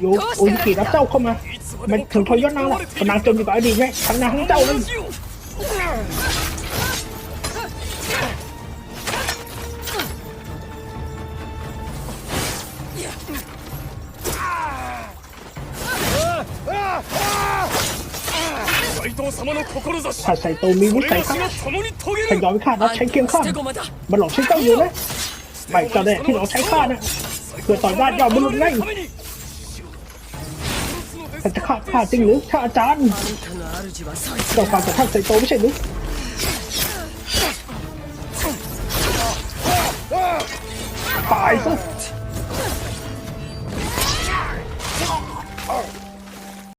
dù dù kỳ đá trâu không à? Mình thường thôi gió nào. còn nàng trông thì gọi đi nhé. Thằng nào không trâu đi. ถ้าไซโตมีวุฒิไก่ข้าถ้ายอมข้าเราใช้เคียงข้ามันหลอกใช้เจ้าอยู่นะไม่จะได้ที่เราใช้ข้านะเพื่อต่อยอดยอดมนุษย์ไงท่านจะฆ่าข้าจริงหรือข้าอาจารย์ต้องฟังจากท่านไซโตไม่ใช่หรือตายซะ